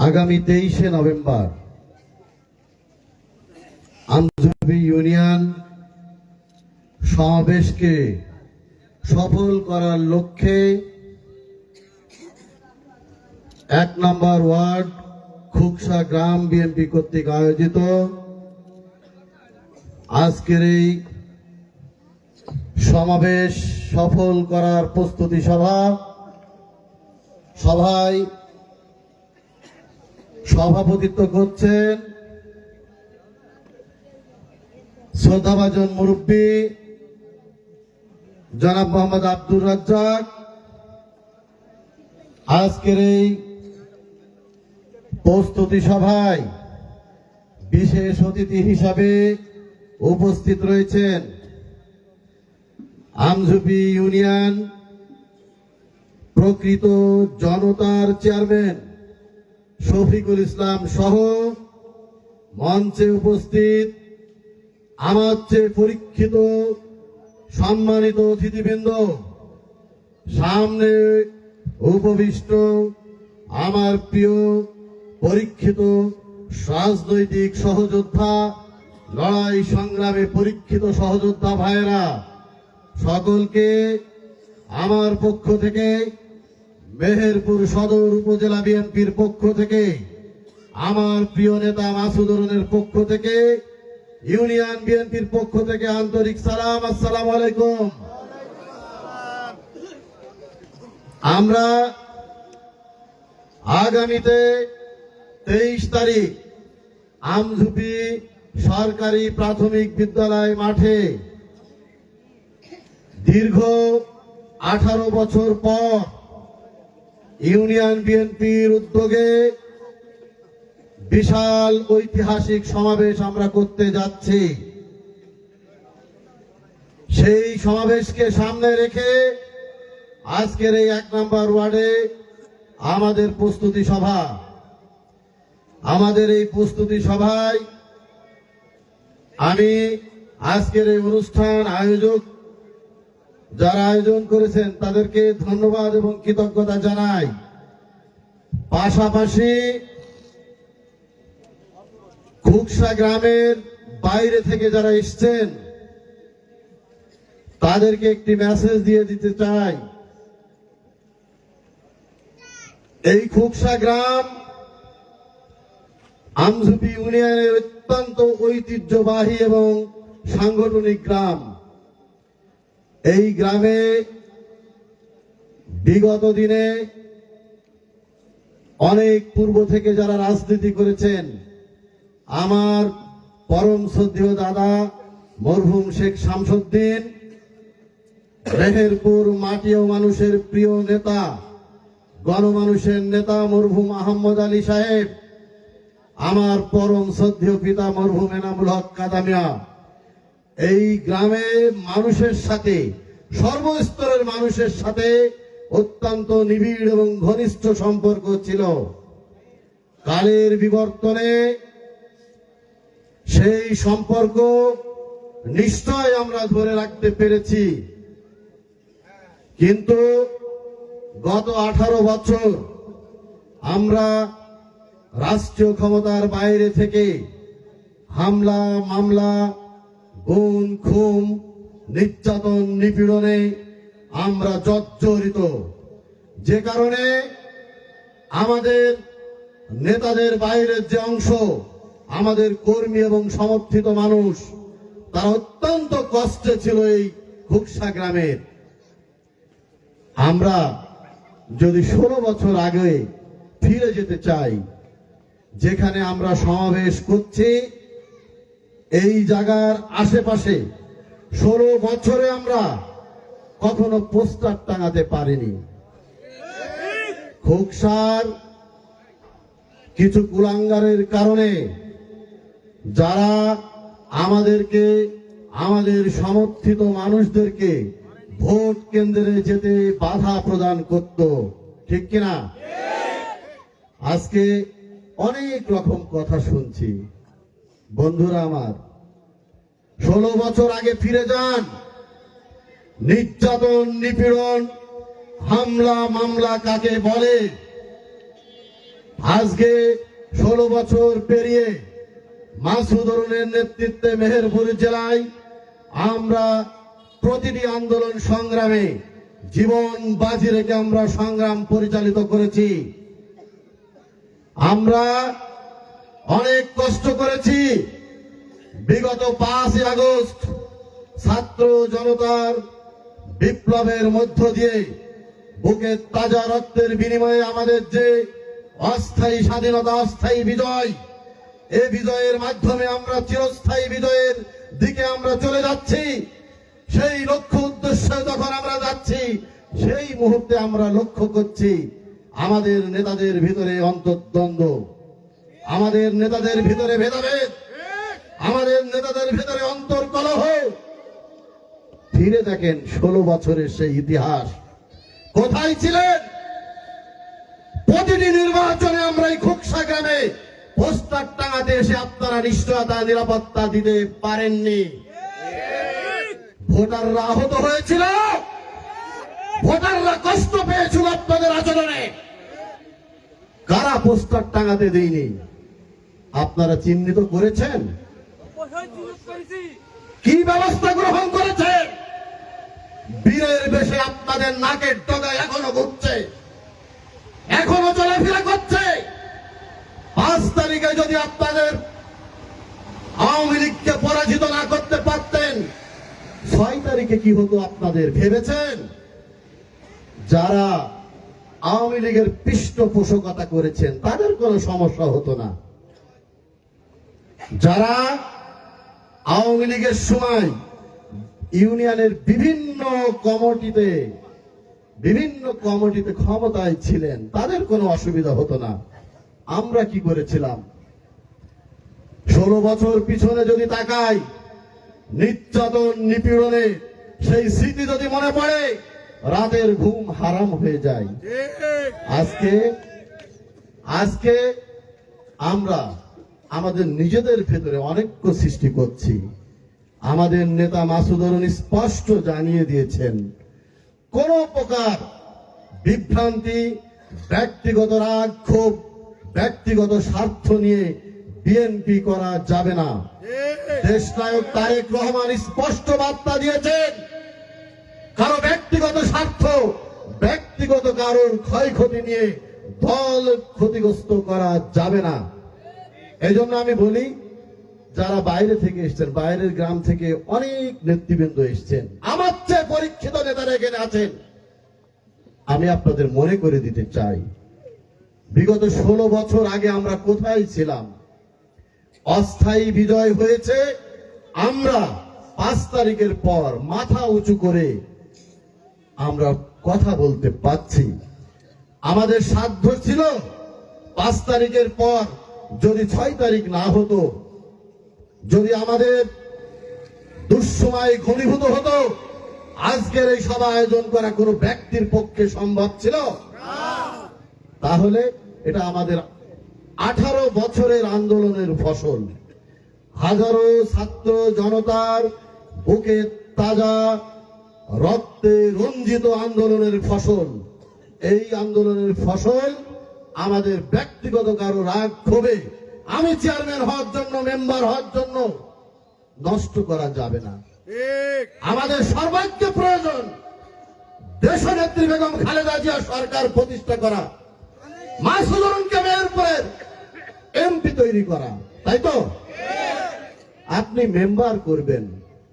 আগামী তেইশে November আমজুবি union সমাবেশকে সফল করার লক্ষ্যে এক নম্বর ওয়ার্ড খুকসা গ্রাম বিএনপি কর্তৃক আয়োজিত আজকের এই সমাবেশ সফল করার প্রস্তুতি সভা সভায় সভাপতিত্ব করছেন শ্রদ্ধাভাজন মুরব্বী জনাব মোহাম্মদ আব্দুর রাজ্জাক। আজকের এই প্রস্তুতি সভায় বিশেষ অতিথি হিসাবে উপস্থিত রয়েছেন আমঝুপি ইউনিয়ন প্রকৃত জনতার চেয়ারম্যান শফিকুল ইসলাম সহ মঞ্চে উপস্থিত, আমার চেয়ে পরীক্ষিত, সম্মানিত অতিথিবৃন্দ, সামনে উপবিষ্ট আমার প্রিয়, পরীক্ষিত, রাজনৈতিক সহযোদ্ধা, লড়াই সংগ্রামে পরীক্ষিত সহযোদ্ধা ভাইয়েরা, সকলকে আমার পক্ষ থেকে মেহেরপুর সদর উপজেলা বিএনপির পক্ষ থেকে, আমার প্রিয় নেতা মাসুদরনের পক্ষ থেকে, ইউনিয়ন বিএনপির পক্ষ থেকে আন্তরিক সালাম, আসসালাম আলাইকুম। আমরা আগামীতে তেইশ তারিখ আমঝুপি সরকারি প্রাথমিক বিদ্যালয় মাঠে দীর্ঘ আঠারো বছর পর ইউনিয়ন বিএনপির উদ্যোগে বিশাল ঐতিহাসিক সমাবেশ আমরা করতে যাচ্ছি। সেই সমাবেশকে সামনে রেখে আজকের এই এক নম্বর ওয়ার্ডে আমাদের প্রস্তুতি সভা। আমাদের এই প্রস্তুতি সভায় আমি আজকের এই অনুষ্ঠান আয়োজক যারা আয়োজন করেছেন, তাদেরকে ধন্যবাদ এবং কৃতজ্ঞতা জানাই। পাশাপাশি খুকসা গ্রামের বাইরে থেকে যারা এসছেন, তাদেরকে একটি মেসেজ দিয়ে দিতে চাই। এই খুকসা গ্রাম আমঝুপি ইউনিয়নের অত্যন্ত ঐতিহ্যবাহী এবং সাংগঠনিক গ্রাম। এই গ্রামে বিগত দিনে অনেক পূর্ব থেকে যারা রাজনীতি করেছেন, আমার পরম শ্রদ্ধেয় দাদা মরহুম শেখ শামসুদ্দিন, মেহেরপুর মাটি ও মানুষের প্রিয় নেতা, গণমানুষের নেতা মরহুম আহম্মদ আলী সাহেব, আমার পরম শ্রদ্ধেয় পিতা মরহুম এনামুল হক কাদামিয়া। এই গ্রামের মানুষের সাথে, সর্বস্তরের মানুষের সাথে অত্যন্ত নিবিড় এবং ঘনিষ্ঠ সম্পর্ক ছিল। কালের বিবর্তনে সেই সম্পর্ক নিশ্চয় আমরা ধরে রাখতে পেরেছি। কিন্তু গত আঠারো বছর আমরা রাষ্ট্রীয় ক্ষমতার বাইরে থেকে হামলা, মামলা গুণ খুম নির্যাতন, নিপীড়নে আমরা জর্জরিত। যে কারণে আমাদের নেতাদের বাইরের যে অংশ, আমাদের কর্মী এবং সমর্থিত মানুষ, তারা অত্যন্ত কষ্টে ছিল এই খুকসা গ্রামের। আমরা যদি ষোলো বছর আগে ফিরে যেতে চাই, যেখানে আমরা সমাবেশ করছি এই জায়গার আশেপাশে ষোলো বছরে আমরা কখনো পোস্টার টাঙাতে পারিনি। খোকসার কিছু কুলাঙ্গারের কারণে যারা আমাদেরকে, আমাদের সমর্থিত মানুষদেরকে ভোট কেন্দ্রে যেতে বাধা প্রদান করত, ঠিক কিনা? আজকে অনেক রকম কথা শুনছি। বন্ধুরা আমার, ষোলো বছর আগে ফিরে যান। নির্যাতন, নিপীড়ন, হামলা, মামলা কাকে বলে? আজকে ষোলো বছর পেরিয়ে মাসুদ অরুণের নেতৃত্বে মেহেরপুর জেলায় আমরা প্রতিটি আন্দোলন সংগ্রামে জীবন বাজি রেখে আমরা সংগ্রাম পরিচালিত করেছি। আমরা অনেক কষ্ট করেছি বিগত পাঁচই আগস্ট ছাত্র জনতার বিপ্লবের মধ্য দিয়ে বুকের তাজা রক্তের বিনিময়ে আমাদের যে অস্থায়ী স্বাধীনতা, অস্থায়ী বিজয়, এ বিজয়ের মাধ্যমে আমরা চিরস্থায়ী বিজয়ের দিকে আমরা চলে যাচ্ছি। সেই লক্ষ্য উদ্দেশ্যে যখন আমরা যাচ্ছি, সেই মুহূর্তে আমরা লক্ষ্য করছি আমাদের নেতাদের ভিতরে অন্তর্দ্বন্দ্ব, আমাদের নেতাদের ভিতরে ভেদাভেদ। আমাদের নেতাদের ভিতরে অন্তর্কলহ ফিরে দেখেন ষোলো বছরের সেই ইতিহাস। কোথায় ছিলেন? প্রতিটি নির্বাচনে আমরা এই খুকসা গ্রামে পোস্টার টাঙাতে এসে আপনারা নিশ্চয়তা, নিরাপত্তা দিতে পারেননি। ভোটাররা আহত হয়েছিল। ভোটাররা কষ্ট পেয়েছিল আপনাদের আচরণে। কারা পোস্টার টাঙাতে দেয়নি? আপনারা চিহ্নিত করেছেন? কি ব্যবস্থা গ্রহণ করেছেন বীরের বেশে আপনাদের নাকের ডগায় এখনও ঘুরছে। এখনও চলাফেরা করছে। পাঁচ তারিখে যদি আপনাদের আওয়ামী লীগকে পরাজিত না করতে পারতেন, ছয় তারিখে কি হতো আপনাদের ভেবেছেন? যারা আওয়ামী লীগের পৃষ্ঠপোষকতা করেছেন, তাদের কোনো সমস্যা হতো না। যারা আওয়ামী লীগের সময় ইউনিয়নের বিভিন্ন কমিটিতে বিভিন্ন কমিটিতে ক্ষমতায় ছিলেন তাদের কোনো অসুবিধা হতো না। আমরা কি করেছিলাম? ষোলো বছর পিছনে যদি তাকাই নির্যাতন নিপীড়নে সেই স্মৃতি যদি মনে পড়ে রাতের ঘুম হারাম হয়ে যায়। আজকে আজকে আমরা আমাদের নিজেদের ভেতরে অনেক্য সৃষ্টি করছি। আমাদের নেতা মাসুদ অরুণ স্পষ্ট জানিয়ে দিয়েছেন, কোন প্রকার বিভ্রান্তি, ব্যক্তিগত রাগ, ক্ষোভ, ব্যক্তিগত স্বার্থ নিয়ে বিএনপি করা যাবে না। দেশনায়ক তারেক রহমান স্পষ্ট বার্তা দিয়েছেন, কারও ব্যক্তিগত স্বার্থ, ব্যক্তিগত কারোর ক্ষয়ক্ষতি নিয়ে দল ক্ষতিগ্রস্ত করা যাবে না। এই জন্য আমি বলি, যারা বাইরে থেকে এসছেন, বাইরের গ্রাম থেকে অনেক নেতৃবৃন্দ এসছেন, আমার চেয়ে পরীক্ষিত নেতারা এখানে আছেন। আমি আপনাদের মনে করে দিতে চাই, বিগত ষোলো বছর আগে আমরা কোথায় ছিলাম? অস্থায়ী বিজয় হয়েছে, আমরা পাঁচ তারিখের পর মাথা উঁচু করে আমরা কথা বলতে পাচ্ছি আমাদের সাধ্য ছিল পাঁচ তারিখের পর যদি ছয় তারিখ না হতো, যদি আমাদের দুঃসময় ঘনীভূত হতো, আজকের এই সভা আয়োজন করা কোনো ব্যক্তির পক্ষে সম্ভব ছিল? তাহলে এটা আমাদের আঠারো বছরের আন্দোলনের ফসল। হাজারো ছাত্র জনতার বুকে তাজা রক্তে রঞ্জিত আন্দোলনের ফসল। এই আন্দোলনের ফসল আমাদের ব্যক্তিগত কারও রাগ ক্ষোভে আমি চেয়ারম্যান হওয়ার জন্য মেম্বার হওয়ার জন্য নষ্ট করা যাবে না। আমাদের সর্বাগ্য প্রয়োজন দেশনেত্রী বেগম খালেদা জিয়া সরকার প্রতিষ্ঠা করা মাসুদরুনকে মেয়রপুরের এমপি তৈরি করা তাই তো? আপনি মেম্বার করবেন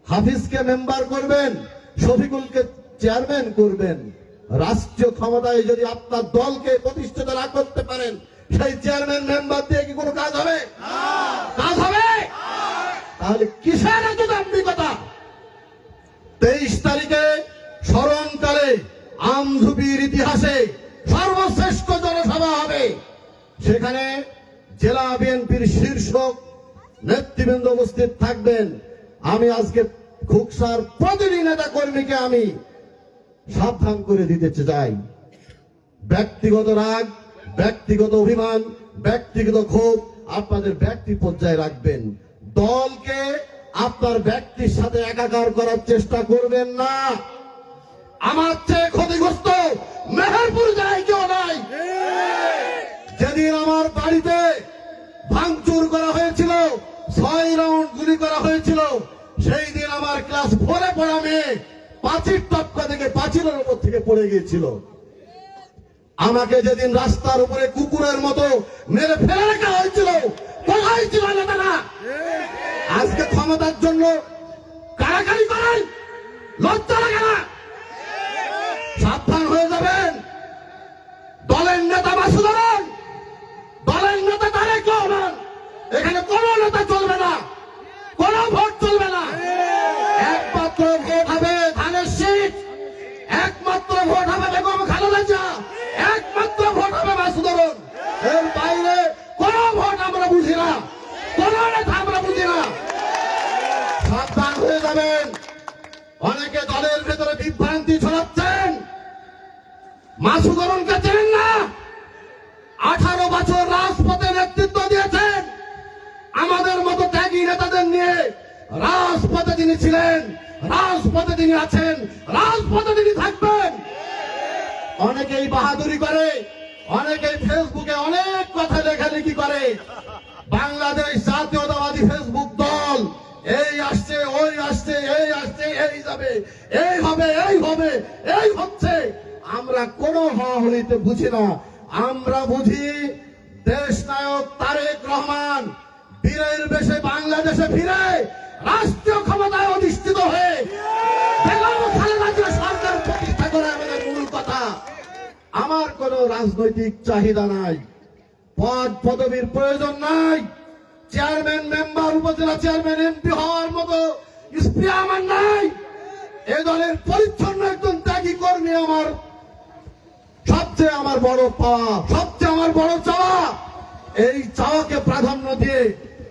হাফিজকে মেম্বার করবেন শফিকুলকে চেয়ারম্যান করবেন রাষ্ট্রীয় ক্ষমতায় যদি আপনার দলকে প্রতিষ্ঠিত না করতে পারেন, সেই চেয়ারম্যান মেম্বার দিয়ে কি কোনো কাজ হবে? কাজ হবে? তাহলে কিসের এত দাম্ভিকতা? তেইশ তারিখে স্মরণকালে আমঝুপির ইতিহাসে সর্বশ্রেষ্ঠ জনসভা হবে। সেখানে জেলা বিএনপির শীর্ষ নেতৃবৃন্দ উপস্থিত থাকবেন। আমি আজকে খুকসার প্রতিটি নেতা কর্মীকে আমি সাবধান করে দিতে চাই। ব্যক্তিগত রাগ, ব্যক্তিগত অভিমান, ব্যক্তিগত ক্ষোভ আপনাদের ব্যক্তি পর্যায়ে রাখবেন। দলকে আপনার ব্যক্তির সাথে একাকার করার চেষ্টা করবেন না। আমার চেয়ে ক্ষতিগ্রস্ত মেহেরপুর যায় কেউ নাই। যেদিন আমার বাড়িতে ভাঙচুর করা হয়েছিল, ছয় রাউন্ড গুলি করা হয়েছিল, সেই দিন আমার ক্লাস ফোরে পড়া মেয়ে পাঁচির টপকা থেকে পাঁচিলের উপর থেকে পড়ে গিয়েছিল। আমাকে যেদিন রাস্তার উপরে কুকুরের মতো মেরে ফেলে রাখা হয়েছিল আজকে ক্ষমতার জন্য কারাকারি করেন, লজ্জা লাগে না। সাবধান হয়ে যাবেন। দলের নেতা বাসুধরন দলের নেতা তারেক রহমান। এখানে কোন নেতা চলবে না, কোন ভোট চলবে না। বিভ্রান্তি ছড়াচ্ছেন মাসুদরণকে চেনেন না? আঠারো বছর রাজপথে নেতৃত্ব দিয়েছেন। আমাদের মতো ত্যাগী নেতাদের নিয়ে রাজপথে তিনি ছিলেন, রাজপথে তিনি আছেন, রাজপথে তিনি থাকবেন। অনেকেই বাহাদুরি করে, অনেকেই ফেসবুকে অনেক কথা লেখালেখি করে। বাংলাদেশ জাতীয়তাবাদী ফেসবুক এই আসছে, ওই আসছে, এই আসছে, এই যাবে, এই হবে এই হবে, এই হচ্ছে। আমরা কোন হলিতে বুঝি না। আমরা বুঝি দেশ নায়ক তারেক রহমান বীরের বেশে বাংলাদেশে ফিরে রাষ্ট্রীয় ক্ষমতায় অধিষ্ঠিত হয়ে সরকার প্রতিষ্ঠা আমাদের মূল কথা। আমার কোন রাজনৈতিক চাহিদা নাই, পদ পদবীর প্রয়োজন নাই। চেয়ারম্যান মেম্বার উপজেলা চেয়ারম্যান এমপি হওয়ার মতো স্প্রিয়া আমার নাই। এ দলের পরিচ্ছন্ন একজন ত্যাগী কর্মী আমার। সবচেয়ে আমার বড় পাওয়া সবচেয়ে আমার বড় চাওয়া। এই চাওয়াকে প্রাধান্য দিয়ে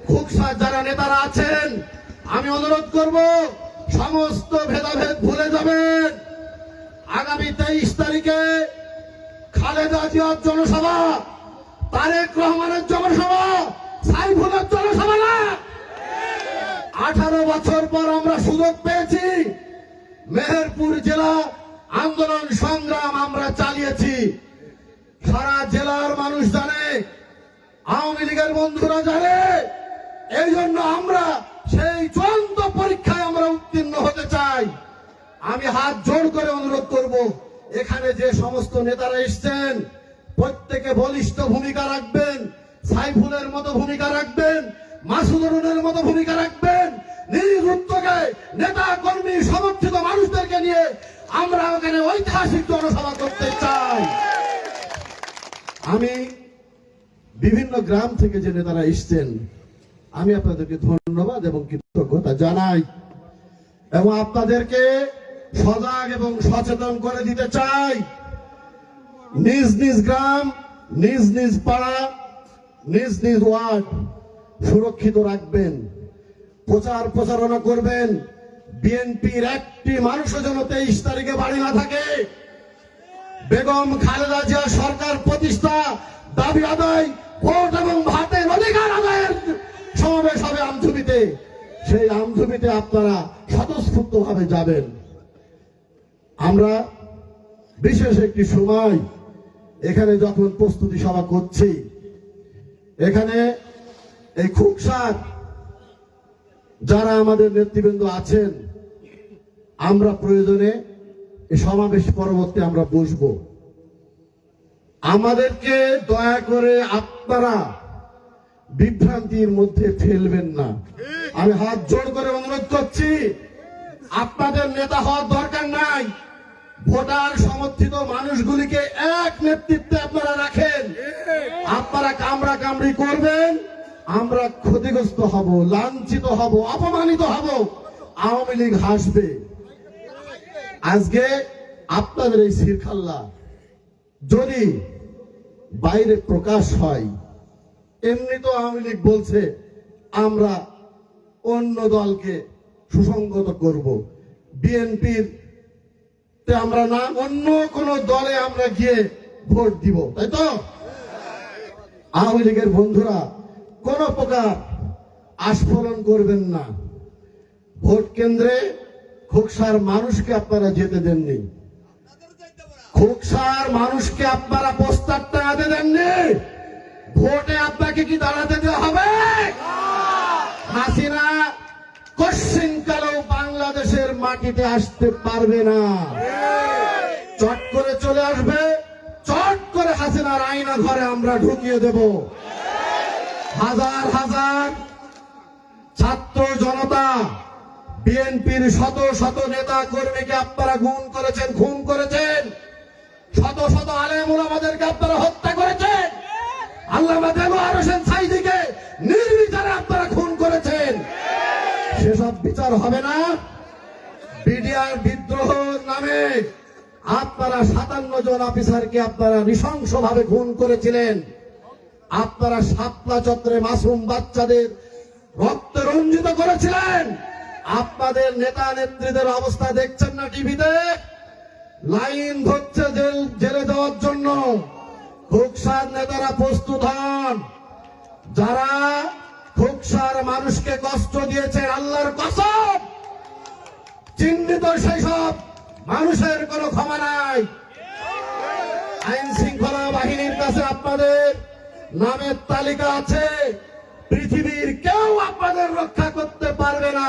খুকসা যারা নেতারা আছেন, আমি অনুরোধ করব, সমস্ত ভেদাভেদ ভুলে যাবেন। আগামী তেইশ তারিখে খালেদা জিয়ার জনসভা, তারেক রহমানের জনসভা। না আঠারো বছর পর আমরা সুযোগ পেয়েছি। মেহেরপুর জেলা আন্দোলন সংগ্রাম আমরা চালিয়েছি। সারা জেলার মানুষ জানে, আওয়ামী লীগের বন্ধুরা জানে। এই জন্য আমরা সেই চূড়ান্ত পরীক্ষায় আমরা উত্তীর্ণ হতে চাই। আমি হাত জোড় করে অনুরোধ করব, এখানে যে সমস্ত নেতারা এসছেন, প্রত্যেকে বলিষ্ঠ ভূমিকা রাখবেন। সাইফুলের মতো ভূমিকা রাখবেন মাসুদরুনের মতো ভূমিকা রাখবেন নিজ উদ্যোগে নেতা কর্মী সমর্থিত মানুষদেরকে নিয়ে আমরা ওখানে ঐতিহাসিক জনসভা করতে চাই। আমি বিভিন্ন গ্রাম থেকে যে নেতারা এসছেন, আমি আপনাদেরকে ধন্যবাদ এবং কৃতজ্ঞতা জানাই এবং আপনাদেরকে সজাগ এবং সচেতন করে দিতে চাই। নিজ নিজ গ্রাম, নিজ নিজ পাড়া নিজ নিজ ওয়ার্ড সুরক্ষিত রাখবেন, প্রচার প্রচারণা করবেন। বিএনপির একটি মানুষও যেন তেইশ তারিখে বাড়ি না থাকে। বেগম খালেদা জিয়া সরকার প্রতিষ্ঠা দাবি আদায়, ভোট এবং ভাতের অধিকার আদায়ের সমাবেশ হবে আমঝুবিতে সেই আমঝুবিতে আপনারা স্বতঃস্ফূর্ত ভাবে যাবেন। আমরা বিশেষ একটি সময় এখানে যখন প্রস্তুতি সভা করছি এখানে এই খুকসার যারা আমাদের নেতৃবৃন্দ আছেন, আমরা প্রয়োজনে এই সমাবেশ পরবর্তী আমরা বসবো। আমাদেরকে দয়া করে আপনারা বিভ্রান্তির মধ্যে ফেলবেন না। আমি হাত জোড় করে অনুরোধ করছি, আপনাদের নেতা হওয়ার দরকার নাই। ভোটার সমর্থিত মানুষগুলিকে এক নেতৃত্বে আপনারা রাখেন। আপনারা কামড়া কামড়ি করবেন, আমরা ক্ষতিগ্রস্ত হব, লাঞ্ছিত হব, অপমানিত হব, আওয়ামী লীগ হাসবে। আজকে আপনাদের এই শিরখাল্লা যদি বাইরে প্রকাশ হয়, এমনি তো আওয়ামী লীগ বলছে, আমরা অন্য দলকে সুসংগত করব। বিএনপির আমরা না অন্য কোন দলে আমরা গিয়ে ভোট দিব তাই তো? আওয়ামী লীগের বন্ধুরা কোন প্রকার আস্ফলন করবেন না। ভোট কেন্দ্রে খোকসার মানুষকে আপনারা যেতে দেননি। খোকসার মানুষকে আপনারা প্রস্তাবটা টাঙাতে দেননি। ভোটে আপনাকে কি দাঁড়াতে দেওয়া হবে? হাসিনা মাটিতে আসতে পারবে না। চট করে চলে আসবে, চট করে হাসিনার আইনা ঘরে আমরা ঢুকিয়ে দেব। হাজার হাজার ছাত্র জনতা, বিএনপির শত শত নেতা কর্মীকে আপনারা গুণ করেছেন, খুন করেছেন। শত শত আলেমুল আমাদেরকে আপনারা হত্যা করেছেন। আল্লাহ দেলোয়ার হোসেন সাইদিকে নির্বিচারে আপনারা খুন করেছেন। সেসব বিচার হবে না। বিডিআর বিদ্রোহ নামে আপনারা সাতান্ন জন অফিসারকে আপনারা নৃশংসভাবে খুন করেছিলেন। আপনারা সাতলা চত্রে মাসুম বাচ্চাদের রক্ত রঞ্জিত করেছিলেন। আপনাদের নেতা নেত্রীদের অবস্থা দেখছেন না টিভিতে? লাইন ধরছে জেল, জেলে দেওয়ার জন্য। খুকসার নেতারা প্রস্তুত হন। যারা খুকসার মানুষকে কষ্ট দিয়েছে আল্লাহর কসম। চিহ্নিত সেই সব মানুষের কোনো ক্ষমা নাই। আইন শৃঙ্খলা বাহিনীর কাছে আপনাদের নামের তালিকা আছে। পৃথিবীর কেউ আপনাদের রক্ষা করতে পারবে না।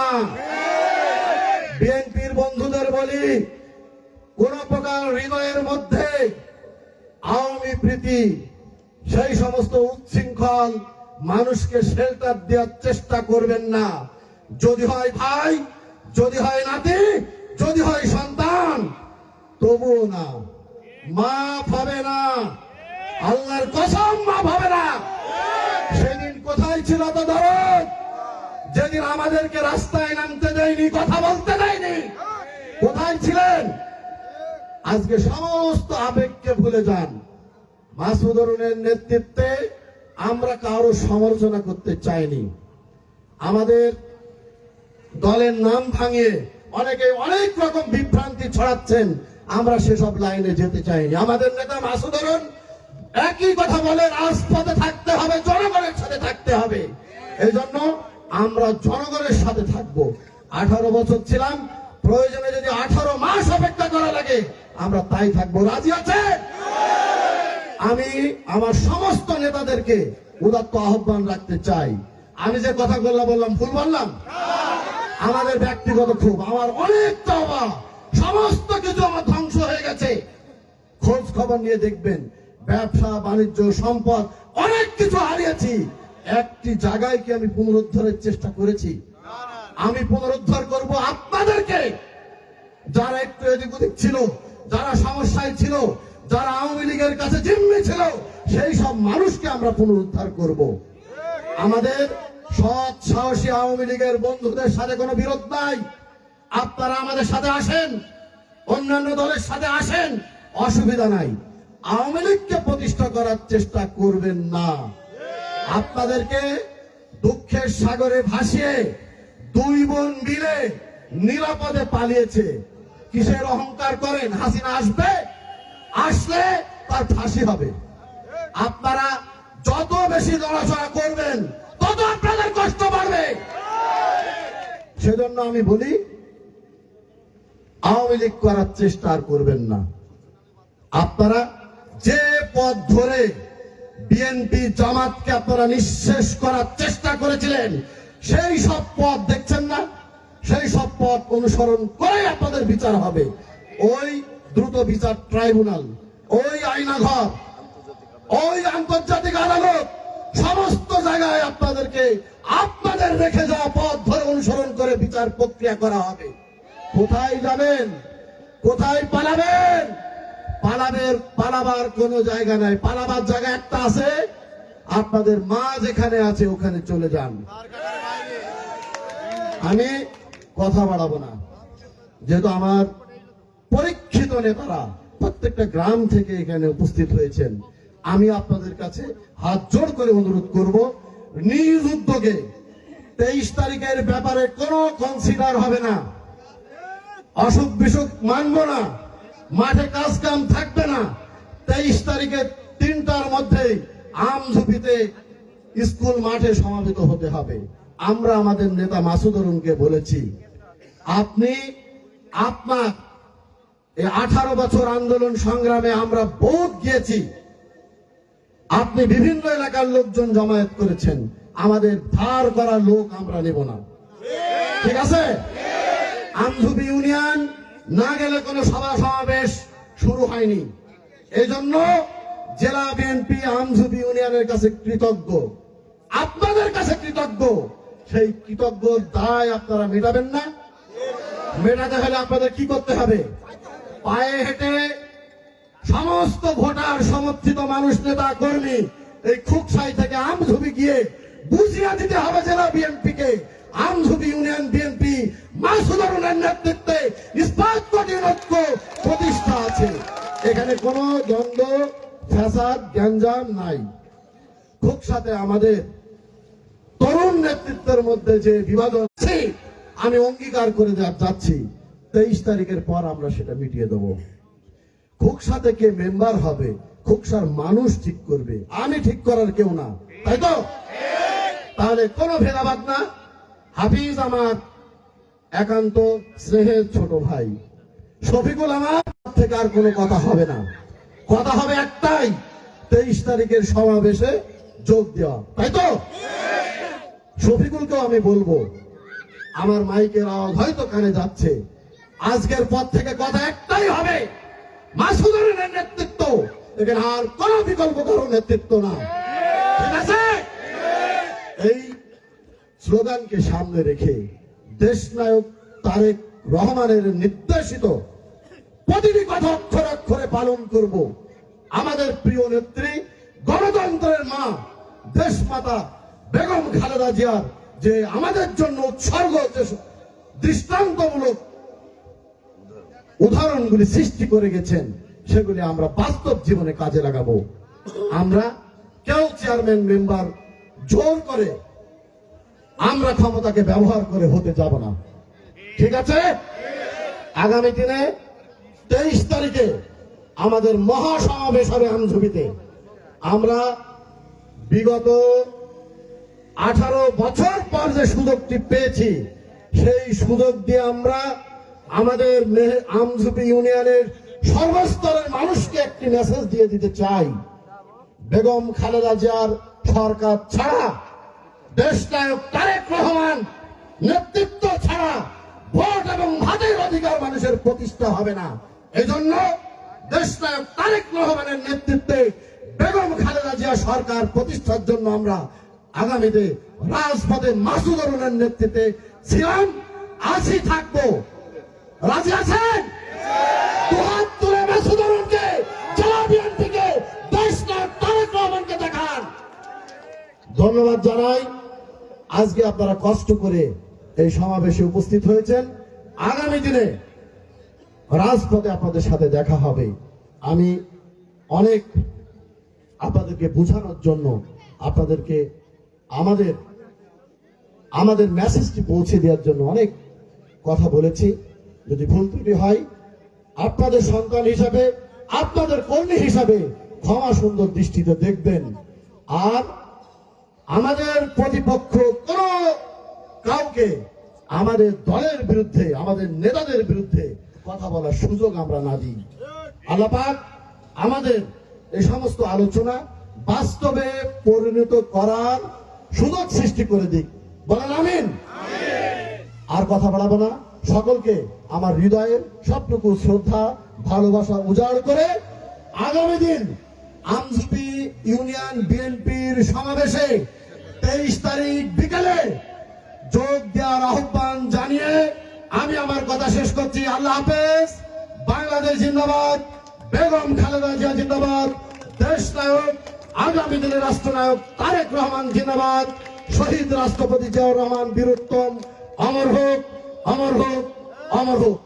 বিএনপির বন্ধুদের বলি, কোন প্রকার হৃদয়ের মধ্যে আওয়ামী প্রীতি, সেই সমস্ত উচ্ছৃঙ্খল মানুষকে শেল্টার দেওয়ার চেষ্টা করবেন না। যদি হয় ভাই, যদি হয় নাতি, যদি হয় সন্তান, তবুও না। মাফ হবে না। আল্লাহর কসম মাফ হবে না। সেদিন কোথায় ছিল তো দরদ? যেদিন আমাদেরকে রাস্তায় নামতে দেয়নি, কথা বলতে দেয়নি। কোথায় ছিলেন? আজকে সমস্ত আবেগকে ভুলে যান। মাসুদ অরুণের নেতৃত্বে আমরা কারও সমালোচনা করতে চাইনি। আমাদের দলের নাম ভাঙিয়ে অনেকে অনেক রকম বিভ্রান্তি ছড়াচ্ছেন। আমরা সেসব লাইনে যেতে চাইনি। আমাদের নেতা মাসুদ অরুণ একই কথা বলে রাজপথে থাকতে হবে, জনগণের সাথে থাকতে হবে। এই জন্য আমরা জনগণের সাথে থাকব। আঠারো বছর ছিলাম, প্রয়োজনে যদি আঠারো মাস অপেক্ষা করা লাগে, আমরা তাই থাকব। রাজি আছে আমি আমার সমস্ত নেতাদেরকে উদাত্ত আহ্বান রাখতে চাই। আমি যে কথাগুলো বললাম বললাম ভুল বললাম? আমাদের ব্যক্তিগত ক্ষোভ, আমার অনেক চাওয়া সমস্ত কিছু আমার ধ্বংস হয়ে গেছে। খোঁজ খবর নিয়ে দেখবেন, ব্যবসা, বাণিজ্য, সম্পদ, অনেক কিছু হারিয়েছি। একটি জায়গায় কি আমি পুনরুদ্ধারের চেষ্টা করেছি? আমি পুনরুদ্ধার করব আপনাদেরকে। যারা একটু এদিক ওদিক ছিল, যারা সমস্যায় ছিল যারা আওয়ামী লীগের কাছে জিম্মি ছিল, সেই সব মানুষকে আমরা পুনরুদ্ধার করব। আমাদের সৎ, সাহসী আওয়ামী লীগের বন্ধুদের সাথে কোনো বিরোধ নাই। আপনারা আমাদের সাথে আসেন, অন্যান্য দলের সাথে আসেন, অসুবিধা নাই। আওয়ামী লীগকে প্রতিষ্ঠা করার চেষ্টা করবেন না। আপনাদেরকে দুঃখের সাগরে ভাসিয়ে দুই বোন মিলে নিরাপদে পালিয়েছে। কিসের অহংকার করেন? হাসিনা আসবে? আসলে তার ফাঁসি হবে। আপনারা যত বেশি নড়াচড়া করবেন, তত আপনাদের কষ্ট বাড়বে। সেজন্য আমি বলি, আওয়ামী লীগ করার চেষ্টা আর করবেন না। আপনারা যে পথ ধরে বিএনপি জামাতকে আপনারা নিঃশেষ করার চেষ্টা করেছিলেন, সেই সব পথ দেখছেন না? সেই সব পথ অনুসরণ করে আপনাদের বিচার হবে। ওই দ্রুত বিচার ট্রাইব্যুনাল। ওই আইনাঘর, ওই আন্তর্জাতিক আদালত, সমস্ত জায়গায় আপনাদেরকে, আপনাদের রেখে যাওয়া পথ ধরে অনুসরণ করে বিচার প্রক্রিয়া করা হবে। কোথায় যাবেন? কোথায় পালাবেন? পালাবের, পালাবার কোনো জায়গা নাই। পালাবার জায়গা একটা আছে। আপনাদের মা যেখানে আছে, ওখানে চলে যান। আমি কথা বাড়াবো না। যেহেতু আমার পরীক্ষিত নেতারা প্রত্যেকটা গ্রাম থেকে এখানে উপস্থিত হয়েছেন। আমি আপনাদের কাছে হাত জোড় করে অনুরোধ করব, নিজ উদ্যোগে তেইশ তারিখের ব্যাপারে কোনো কনসিডার হবে না। অসুখ বিসুখ মানব না, মাঠে কাজ কাম থাকবে না। তেইশ তারিখে তিনটার মধ্যে আমঝুপিতে স্কুল মাঠে সমাবেত হতে হবে। আমরা আমাদের নেতা মাসুদ অরুণকে বলেছি, আপনি, আপনার এই আঠারো বছর আন্দোলন সংগ্রামে আমরা বহুত গিয়েছি আপনি বিভিন্ন এলাকার লোকজন জমায়েত করেছেন। আমাদের ধার করা লোক আমরা নেব না। ঠিক আছে? আমঝুপি ইউনিয়ন, না গেলে কোনো সভা সমাবেশ শুরু হয়নি। এজন্য জেলা বিএনপি আমঝুপি ইউনিয়নের কাছে কৃতজ্ঞ। আপনাদের কাছে কৃতজ্ঞ। সেই কৃতজ্ঞ দায় আপনারা মেটাবেন না। মেটাতে হলে আপনাদের কি করতে হবে? পায়ে হেঁটে সমস্ত ভোটার সমর্থিত মানুষ, নেতা, কর্মী, এই খুকসাই থেকে আমঝুপি গিয়ে বুঝিয়ে দিতে হবে জেলা বিএনপি কে আমঝুপি ইউনিয়ন বিএনপি মাসুদরুনের নেতৃত্বে ইস্পাত ঐক্য প্রতিষ্ঠা আছে। এখানে কোনো দ্বন্দ্ব, ফ্যাসাদ, গ্যাঞ্জাম নাই। খুকসাতে আমাদের তরুণ নেতৃত্বের মধ্যে যে বিবাদ আমি অঙ্গীকার করে যাচ্ছি। তেইশ তারিখের পর আমরা সেটা মিটিয়ে দেবো। খুকসা থেকে মেম্বার হবে, খুকসার মানুষ ঠিক করবে। আমি ঠিক করার কেউ না, তাই তো? তাহলে কোনো ভেদাভাদ না। হাফিজ আমার একান্ত স্নেহের ছোট ভাই। শফিকুল আমার থেকে আর কোনো কথা হবে না। কথা হবে একটাই, তেইশ তারিখের সমাবেশে যোগ দেওয়া, তাই তো? শফিকুলকেও আমি বলব, আমার মাইকের আওয়াজ হয়তো কানে যাচ্ছে। আজকের পর থেকে কথা একটাই হবে। মাসুদের নেতৃত্ব। এখানে আর কোন বিকল্প কারও নেতৃত্ব না। ঠিক আছে? এই স্লোগানকে সামনে রেখে দেশনায়ক তারেক রহমানের নির্দেশিত প্রতিটি কথা অক্ষরে অক্ষরে পালন করব। আমাদের প্রিয় নেত্রী, গণতন্ত্রের মা, দেশমাতা বেগম খালেদা জিয়ার যে আমাদের জন্য উৎসর্গ দৃষ্টান্তমূলক উদাহরণগুলি সৃষ্টি করে গেছেন, সেগুলি আমরা বাস্তব জীবনে কাজে লাগাবো। আমরা কেউ চেয়ারম্যান, মেম্বার জোর করে আমরা ক্ষমতাকে ব্যবহার করে হতে যাব না। ঠিক আছে? আগামী দিনে তেইশ তারিখে আমাদের মহাসমাবেশ হবে আমঝুবিতে আমরা বিগত আঠারো বছর পর যে সুযোগটি পেয়েছি, সেই সুযোগ দিয়ে আমরা আমাদের আমঝুপি ইউনিয়নের সর্বস্তরের মানুষকে একটি মেসেজ দিয়ে দিতে চাই। বেগম খালেদা জিয়ার সরকার ছাড়া, দেশনায়ক তারেক রহমান নেতৃত্ব ছাড়া ভোট এবং ভাতের অধিকার মানুষের প্রতিষ্ঠা হবে না। এজন্য দেশনায়ক তারেক রহমানের নেতৃত্বে বেগম খালেদা জিয়া সরকার প্রতিষ্ঠার জন্য আমরা আগামীতে রাজপথে মাসুদ অরুণের নেতৃত্বে ছিলাম। আছি থাকব। রাজি আছেন? দেখান। ধন্যবাদ জানাই। আজকে আপনারা কষ্ট করে এই সমাবেশে উপস্থিত হয়েছেন। আগামী দিনে রাজপথে আপনাদের সাথে দেখা হবে। আমি অনেক আপনাদেরকে বোঝানোর জন্য আপনাদেরকে আমাদের আমাদের মেসেজটি পৌঁছে দেওয়ার জন্য অনেক কথা বলেছি। যদি ভুল ত্রুটি হয় আপনাদের সন্তান হিসাবে আপনাদের কর্মী হিসাবে ক্ষমা সুন্দর দৃষ্টিতে দেখবেন। আর আমাদের প্রতিপক্ষ কোন কাউকে আমাদের দলের বিরুদ্ধে আমাদের নেতাদের বিরুদ্ধে কথা বলার সুযোগ আমরা না দিই। আল্লাপাক আমাদের এই সমস্ত আলোচনা বাস্তবে পরিণত করার সুযোগ সৃষ্টি করে দিক। বলেন আমিন। আর কথা বাড়াবো না। সকলকে আমার হৃদয়ের সবটুকু শ্রদ্ধা, ভালোবাসা উজাড় করে আগামী দিন আমঝুপি ইউনিয়ন বিএনপির সমাবেশে তেইশ তারিখ বিকেলে যোগ দেওয়ার আহ্বান জানিয়ে আমি আমার কথা শেষ করছি। আল্লাহ হাফেজ। বাংলাদেশ জিন্দাবাদ। বেগম খালেদা জিয়া জিন্দাবাদ। দেশ নায়ক আগামী দিনের রাষ্ট্রনায়ক তারেক রহমান জিন্দাবাদ। শহীদ রাষ্ট্রপতি জিয়াউর রহমান বীরোত্তম, অমর হোক। অমর হোক অমর হোক।